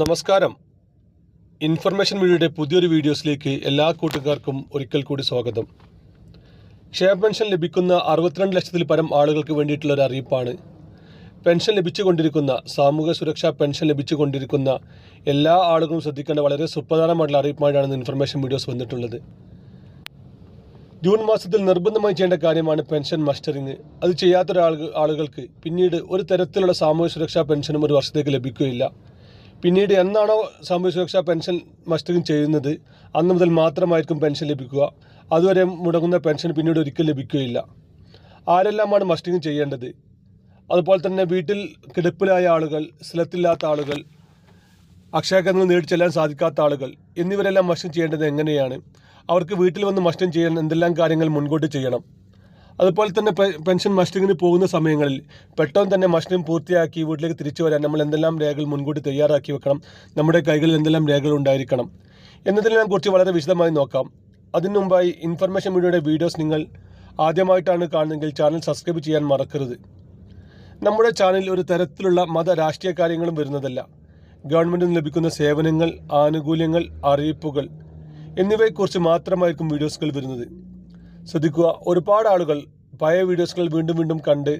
നമസ്കാരം. ഇൻഫർമേഷൻ മീഡിയയുടെ പുതിയൊരു വീഡിയോസിലേക്ക് എല്ലാ കൂട്ടുകാർക്കും ഒരിക്കൽ കൂടി സ്വാഗതം. ക്ഷേമ പെൻഷൻ ലഭിക്കുന്ന അറുപത്തിരണ്ട് ലക്ഷത്തിൽ പരം ആളുകൾക്ക് വേണ്ടിയിട്ടുള്ള ഒരു അറിയിപ്പാണ്. പെൻഷൻ ലഭിച്ചുകൊണ്ടിരിക്കുന്ന സാമൂഹ്യ സുരക്ഷാ പെൻഷൻ ലഭിച്ചുകൊണ്ടിരിക്കുന്ന എല്ലാ ആളുകളും ശ്രദ്ധിക്കേണ്ട വളരെ സുപ്രധാനമായിട്ടുള്ള അറിയിപ്പായിട്ടാണ് ഇൻഫർമേഷൻ വീഡിയോസ് വന്നിട്ടുള്ളത്. ജൂൺ മാസത്തിൽ നിർബന്ധമായി ചെയ്യേണ്ട കാര്യമാണ് പെൻഷൻ മസ്റ്ററിങ്. അത് ചെയ്യാത്ത ഒരാൾ ആളുകൾക്ക് പിന്നീട് ഒരു തരത്തിലുള്ള സാമൂഹ്യ സുരക്ഷാ പെൻഷനും ഒരു വർഷത്തേക്ക് ലഭിക്കുകയില്ല. പിന്നീട് എന്നാണോ സാമൂഹ്യ സുരക്ഷാ പെൻഷൻ മസ്റ്ററിങ് ചെയ്യുന്നത് അന്ന് മുതൽ മാത്രമായിരിക്കും പെൻഷൻ ലഭിക്കുക. അതുവരെ മുടങ്ങുന്ന പെൻഷൻ പിന്നീട് ഒരിക്കൽ ലഭിക്കുകയില്ല. ആരെല്ലാമാണ് മസ്റ്ററിങ് ചെയ്യേണ്ടത്? അതുപോലെ തന്നെ വീട്ടിൽ കിടപ്പിലായ ആളുകൾ സ്ഥലത്തില്ലാത്ത ആളുകൾ അക്ഷയ കേന്ദ്രങ്ങൾ നേടി ചെല്ലാൻ സാധിക്കാത്ത ആളുകൾ എന്നിവരെല്ലാം മസ്റ്റിങ് ചെയ്യേണ്ടത് എങ്ങനെയാണ്? അവർക്ക് വീട്ടിൽ വന്ന് മസ്റ്റിങ് ചെയ്യാൻ എന്തെല്ലാം കാര്യങ്ങൾ മുൻകൂട്ടി ചെയ്യണം? അതുപോലെ തന്നെ പെൻഷൻ മസ്റ്ററിങ്ങിന് പോകുന്ന സമയങ്ങളിൽ പെട്ടെന്ന് തന്നെ മസ്റ്ററിങ് പൂർത്തിയാക്കി വീട്ടിലേക്ക് തിരിച്ചു വരാൻ നമ്മൾ എന്തെല്ലാം രേഖകൾ മുൻകൂട്ടി തയ്യാറാക്കി വെക്കണം? നമ്മുടെ കൈകളിൽ എന്തെല്ലാം രേഖകൾ ഉണ്ടായിരിക്കണം? എന്നതിനെല്ലാം കുറിച്ച് വളരെ വിശദമായി നോക്കാം. അതിനു മുമ്പായി ഇൻഫർമേഷൻ മീഡിയയുടെ വീഡിയോസ് നിങ്ങൾ ആദ്യമായിട്ടാണ് കാണുന്നതെങ്കിൽ ചാനൽ സബ്സ്ക്രൈബ് ചെയ്യാൻ മറക്കരുത്. നമ്മുടെ ചാനലിൽ ഒരു തരത്തിലുള്ള മത രാഷ്ട്രീയ കാര്യങ്ങളും വരുന്നതല്ല. ഗവൺമെന്റിൽ നിന്ന് ലഭിക്കുന്ന സേവനങ്ങൾ ആനുകൂല്യങ്ങൾ അറിയിപ്പുകൾ എന്നിവയെക്കുറിച്ച് മാത്രമായിരിക്കും വീഡിയോസുകൾ വരുന്നത്. ശ്രദ്ധിക്കുക. ഒരുപാട് ആളുകൾ പഴയ വീഡിയോസുകൾ വീണ്ടും വീണ്ടും കണ്ട്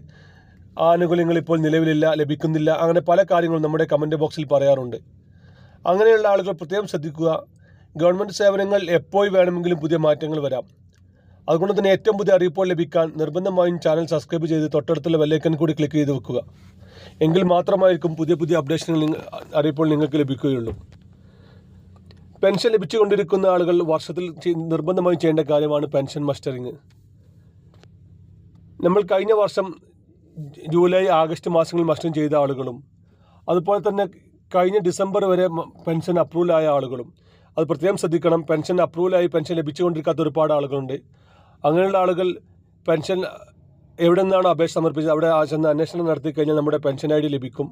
ആനുകൂല്യങ്ങൾ ഇപ്പോൾ നിലവിലില്ല ലഭിക്കുന്നില്ല. അങ്ങനെ പല കാര്യങ്ങളും നമ്മുടെ കമന്റ് ബോക്സിൽ പറയാറുണ്ട്. അങ്ങനെയുള്ള ആളുകൾ പ്രത്യേകം ശ്രദ്ധിക്കുക. ഗവൺമെന്റ് സേവനങ്ങൾ എപ്പോൾ വേണമെങ്കിലും പുതിയ മാറ്റങ്ങൾ വരാം. അതുകൊണ്ട് തന്നെ ഏറ്റവും പുതിയ അറിയിപ്പോൾ ലഭിക്കാൻ നിർബന്ധമായും ചാനൽ സബ്സ്ക്രൈബ് ചെയ്ത് തൊട്ടടുത്തുള്ള ബെല്ലൈക്കൻ കൂടി ക്ലിക്ക് ചെയ്ത് വെക്കുക. എങ്കിൽ മാത്രമായിരിക്കും പുതിയ പുതിയ അപ്ഡേഷനുകൾ അറിയിപ്പോൾ നിങ്ങൾക്ക് ലഭിക്കുകയുള്ളൂ. പെൻഷൻ ലഭിച്ചുകൊണ്ടിരിക്കുന്ന ആളുകൾ വർഷത്തിൽ നിർബന്ധമായും ചെയ്യേണ്ട കാര്യമാണ് പെൻഷൻ മസ്റ്ററിങ്. നമ്മൾ കഴിഞ്ഞ വർഷം ജൂലൈ ആഗസ്റ്റ് മാസങ്ങളിൽ മസ്റ്ററിങ് ചെയ്ത ആളുകളും അതുപോലെ തന്നെ കഴിഞ്ഞ ഡിസംബർ വരെ പെൻഷൻ അപ്രൂവൽ ആയ ആളുകളും അത് പ്രത്യേകം ശ്രദ്ധിക്കണം. പെൻഷൻ അപ്രൂവലായി പെൻഷൻ ലഭിച്ചുകൊണ്ടിരിക്കാത്ത ഒരുപാട് ആളുകളുണ്ട്. അങ്ങനെയുള്ള ആളുകൾ പെൻഷൻ എവിടെ നിന്നാണ് അപേക്ഷ സമർപ്പിച്ചത്? അവിടെ ചെന്ന് അന്വേഷണം നടത്തി കഴിഞ്ഞാൽ നമ്മുടെ പെൻഷൻ ഐ ഡി ലഭിക്കും.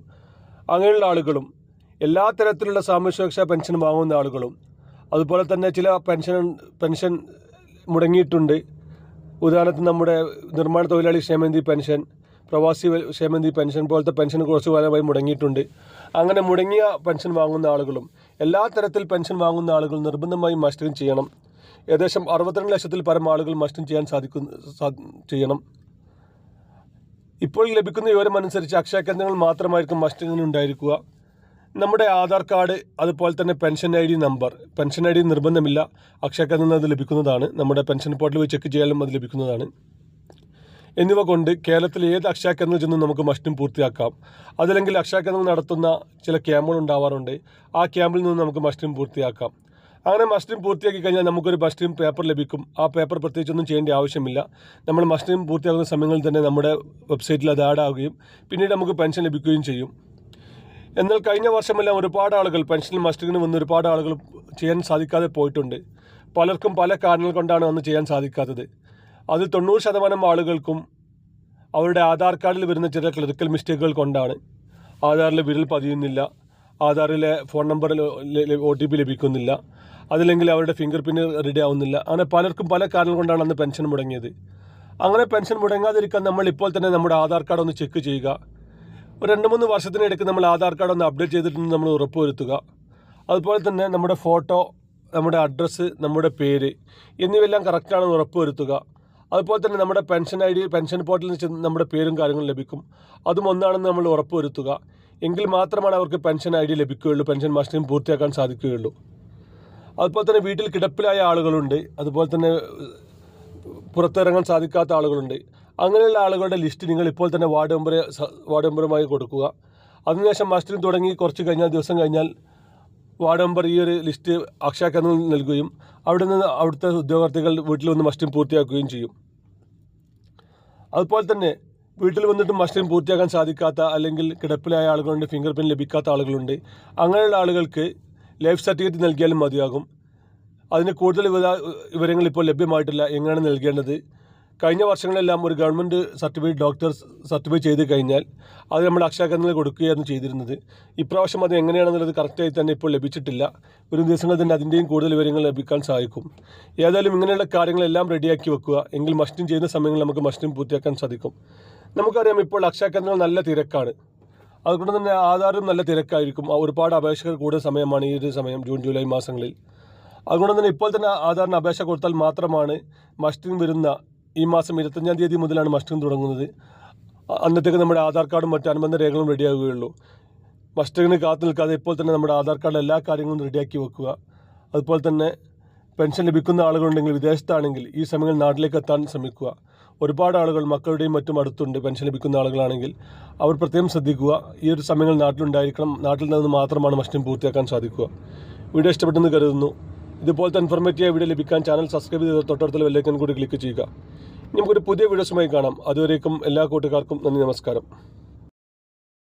അങ്ങനെയുള്ള ആളുകളും എല്ലാ തരത്തിലുള്ള സാമൂഹ്യ സുരക്ഷാ പെൻഷൻ വാങ്ങുന്ന ആളുകളും അതുപോലെ തന്നെ ചില പെൻഷൻ പെൻഷൻ മുടങ്ങിയിട്ടുണ്ട്. ഉദാഹരണത്തിന് നമ്മുടെ നിർമ്മാണ തൊഴിലാളി ക്ഷേമനിധി പെൻഷൻ പ്രവാസി ക്ഷേമനിധി പെൻഷൻ പോലത്തെ പെൻഷൻ കുറച്ച് കാലമായി മുടങ്ങിയിട്ടുണ്ട്. അങ്ങനെ മുടങ്ങിയ പെൻഷൻ വാങ്ങുന്ന ആളുകളും എല്ലാ തരത്തിൽ പെൻഷൻ വാങ്ങുന്ന ആളുകൾ നിർബന്ധമായും മസ്റ്ററിങ് ചെയ്യണം. ഏകദേശം അറുപത്തിരണ്ട് ലക്ഷത്തിൽ പരം ആളുകൾ മസ്റ്ററിങ് ചെയ്യാൻ സാധിക്കുന്ന ചെയ്യണം. ഇപ്പോൾ ലഭിക്കുന്ന വിവരമനുസരിച്ച് അക്ഷയ കേന്ദ്രങ്ങൾ മാത്രമായിരിക്കും മസ്റ്ററിങ്ങിന് ഉണ്ടായിരിക്കുക. നമ്മുടെ ആധാർ കാർഡ് അതുപോലെ തന്നെ pension I D number. Pension I D നിർബന്ധമില്ല. അക്ഷയ കേന്ദ്രത്തിൽ നിന്ന് അത് ലഭിക്കുന്നതാണ്. നമ്മുടെ പെൻഷൻ പോർട്ടലിൽ പോയി ചെക്ക് ചെയ്യാനും അത് ലഭിക്കുന്നതാണ്. എന്നിവ കൊണ്ട് കേരളത്തിലെ ഏത് അക്ഷയ കേന്ദ്രത്തിൽ ചെന്നും നമുക്ക് മസ്റ്റും പൂർത്തിയാക്കാം. അതല്ലെങ്കിൽ അക്ഷയ കേന്ദ്രം നടത്തുന്ന ചില ക്യാമ്പുകൾ ഉണ്ടാവാറുണ്ട്. ആ ക്യാമ്പിൽ നിന്ന് നമുക്ക് മസ്റ്റും പൂർത്തിയാക്കാം. അങ്ങനെ മസ്റ്റും പൂർത്തിയാക്കി കഴിഞ്ഞാൽ നമുക്കൊരു മസ്റ്റും പേപ്പർ ലഭിക്കും. ആ പേപ്പർ പ്രത്യേകിച്ചൊന്നും ചെയ്യേണ്ട ആവശ്യമില്ല. നമ്മൾ മസ്റ്റും പൂർത്തിയാക്കുന്ന സമയങ്ങളിൽ തന്നെ നമ്മുടെ വെബ്സൈറ്റിൽ അത് ആഡ് ആവുകയും പിന്നീട് നമുക്ക് പെൻഷൻ ലഭിക്കുകയും ചെയ്യും. എന്നാൽ കഴിഞ്ഞ വർഷമെല്ലാം ഒരുപാട് ആളുകൾ പെൻഷൻ മസ്റ്റിങ്ങിന് വന്ന് ഒരുപാട് ആളുകൾ ചെയ്യാൻ സാധിക്കാതെ പോയിട്ടുണ്ട്. പലർക്കും പല കാരണങ്ങൾ കൊണ്ടാണ് അന്ന് ചെയ്യാൻ സാധിക്കാത്തത്. അതിൽ തൊണ്ണൂറ് ശതമാനം ആളുകൾക്കും അവരുടെ ആധാർ കാർഡിൽ വരുന്ന ചില ക്ലറിക്കൽ മിസ്റ്റേക്കുകൾ കൊണ്ടാണ്. ആധാറിൽ വിരൽ പതിയുന്നില്ല. ആധാറിലെ ഫോൺ നമ്പറിൽ ഒ ടി പി ലഭിക്കുന്നില്ല. അതില്ലെങ്കിൽ അവരുടെ ഫിംഗർ പ്രിന്റ് റെഡി ആവുന്നില്ല. അങ്ങനെ പലർക്കും പല കാരണങ്ങൾ കൊണ്ടാണ് അന്ന് പെൻഷൻ മുടങ്ങിയത്. അങ്ങനെ പെൻഷൻ മുടങ്ങാതിരിക്കാൻ നമ്മൾ ഇപ്പോൾ തന്നെ നമ്മുടെ ആധാർ കാർഡ് ഒന്ന് ചെക്ക് ചെയ്യുക. ഒരു രണ്ട് മൂന്ന് വർഷത്തിനിടയ്ക്ക് നമ്മൾ ആധാർ കാർഡ് ഒന്ന് അപ്ഡേറ്റ് ചെയ്തിട്ടുണ്ട് നമ്മൾ ഉറപ്പുവരുത്തുക. അതുപോലെ തന്നെ നമ്മുടെ ഫോട്ടോ നമ്മുടെ അഡ്രസ്സ് നമ്മുടെ പേര് എന്നിവയെല്ലാം കറക്റ്റാണെന്ന് ഉറപ്പുവരുത്തുക. അതുപോലെ തന്നെ നമ്മുടെ പെൻഷൻ ഐ ഡി പെൻഷൻ പോർട്ടലിൽ നിന്ന് നമ്മുടെ പേരും കാര്യങ്ങളും ലഭിക്കും. അതും ഒന്നാണെന്ന് നമ്മൾ ഉറപ്പുവരുത്തുക. എങ്കിൽ മാത്രമാണ് അവർക്ക് പെൻഷൻ ഐ ഡി ലഭിക്കുകയുള്ളൂ പെൻഷൻ മാസ്റ്ററിംഗ് പൂർത്തിയാക്കാൻ സാധിക്കുകയുള്ളൂ. അതുപോലെ തന്നെ വീട്ടിൽ കിടപ്പിലായ ആളുകളുണ്ട്. അതുപോലെ തന്നെ പുറത്തിറങ്ങാൻ സാധിക്കാത്ത ആളുകളുണ്ട്. അങ്ങനെയുള്ള ആളുകളുടെ ലിസ്റ്റ് നിങ്ങൾ ഇപ്പോൾ തന്നെ വാർഡ് മെമ്പർ വാർഡ് മെമ്പറുമായി കൊടുക്കുക. അതിനുശേഷം മസ്റ്ററിങ് തുടങ്ങി കുറച്ച് കഴിഞ്ഞാൽ ദിവസം കഴിഞ്ഞാൽ വാർഡ് മെമ്പർ ഈ ഒരു ലിസ്റ്റ് അക്ഷയ കേന്ദ്രങ്ങളിൽ നൽകുകയും അവിടെ നിന്ന് അവിടുത്തെ ഉദ്യോഗാർത്ഥികൾ വീട്ടിൽ വന്ന് മസ്റ്റിംഗ് പൂർത്തിയാക്കുകയും ചെയ്യും. അതുപോലെ തന്നെ വീട്ടിൽ വന്നിട്ട് മസ്റ്റിംഗ് പൂർത്തിയാക്കാൻ സാധിക്കാത്ത അല്ലെങ്കിൽ കിടപ്പിലായ ആളുകളുണ്ട് ഫിംഗർ പ്രിന്റ് ലഭിക്കാത്ത ആളുകളുണ്ട്. അങ്ങനെയുള്ള ആളുകൾക്ക് ലൈഫ് സർട്ടിഫിക്കറ്റ് നൽകിയാലും മതിയാകും. അതിന് കൂടുതൽ വിവര- വിവരങ്ങൾ ഇപ്പോൾ ലഭ്യമായിട്ടില്ല എങ്ങനെയാണ് നൽകേണ്ടത്? കഴിഞ്ഞ വർഷങ്ങളെല്ലാം ഒരു ഗവൺമെന്റ് സർട്ടിഫിക്കറ്റ് ഡോക്ടർ സർട്ടിഫൈ ചെയ്ത് കഴിഞ്ഞാൽ അത് നമ്മൾ അക്ഷയ കേന്ദ്രങ്ങളിൽ കൊടുക്കുകയായിരുന്നു ചെയ്തിരുന്നത്. ഇപ്രാവശ്യം അത് എങ്ങനെയാണെന്നുള്ളത് കറക്റ്റായി തന്നെ ഇപ്പോൾ ലഭിച്ചിട്ടില്ല. ഒരു ദിവസങ്ങളിൽ തന്നെ അതിന്റെയും കൂടുതൽ വിവരങ്ങൾ ലഭിക്കാൻ സാധിക്കും. ഏതായാലും ഇങ്ങനെയുള്ള കാര്യങ്ങളെല്ലാം റെഡിയാക്കി വെക്കുക. എങ്കിൽ മസ്റ്റിംഗ് ചെയ്യുന്ന സമയങ്ങളിൽ നമുക്ക് മസ്റ്റിംഗ് പൂർത്തിയാക്കാൻ സാധിക്കും. നമുക്കറിയാം ഇപ്പോൾ അക്ഷയ കേന്ദ്രങ്ങൾ നല്ല തിരക്കാണ്. അതുകൊണ്ട് തന്നെ ആധാറും നല്ല തിരക്കായിരിക്കും. ഒരുപാട് അപേക്ഷകർ കൂടുതൽ സമയമാണ് ഈ ഒരു സമയം ജൂൺ ജൂലൈ മാസങ്ങളിൽ. അതുകൊണ്ട് തന്നെ ഇപ്പോൾ തന്നെ ആധാറിന് അപേക്ഷ കൊടുത്താൽ മാത്രമാണ് മസ്റ്റിംഗ് വരുന്ന ഈ മാസം ഇരുപത്തഞ്ചാം തീയതി മുതലാണ് മസ്റ്ററിങ് തുടങ്ങുന്നത്. അന്നത്തേക്ക് നമ്മുടെ ആധാർ കാർഡും മറ്റ് അനുബന്ധ രേഖകളും റെഡിയാകുകയുള്ളൂ. മസ്റ്റിങ്ങിന് കാത്തു നിൽക്കാതെ ഇപ്പോൾ തന്നെ നമ്മുടെ ആധാർ കാർഡിൽ എല്ലാ കാര്യങ്ങളും റെഡിയാക്കി വെക്കുക. അതുപോലെ തന്നെ പെൻഷൻ ലഭിക്കുന്ന ആളുകളുണ്ടെങ്കിൽ വിദേശത്താണെങ്കിൽ ഈ സമയങ്ങളിൽ നാട്ടിലേക്ക് എത്താൻ ശ്രമിക്കുക. ഒരുപാട് ആളുകൾ മക്കളുടെയും മറ്റും അടുത്തുണ്ട് പെൻഷൻ ലഭിക്കുന്ന ആളുകളാണെങ്കിൽ അവർ പ്രത്യേകം ശ്രദ്ധിക്കുക. ഈ ഒരു സമയങ്ങൾ നാട്ടിലുണ്ടായിരിക്കണം. നാട്ടിൽ നിന്ന് മാത്രമാണ് മസ്റ്റിങ് പൂർത്തിയാക്കാൻ സാധിക്കുക. വീഡിയോ ഇഷ്ടപ്പെട്ടെന്ന് കരുതുന്നു. ഇതുപോലത്തെ ഇൻഫോർമേറ്റീവ് വീഡിയോ ലഭിക്കാൻ ചാനൽ സബ്സ്ക്രൈബ് ചെയ്ത് തൊട്ടടുത്തുള്ള വെല്ലൈക്കൻ കൂടി ക്ലിക്ക് ചെയ്യുക. നമുക്കൊരു പുതിയ വീഡിയോസുമായി കാണാം. അതുവരേക്കും എല്ലാ കൂട്ടുകാർക്കും നന്ദി നമസ്കാരം.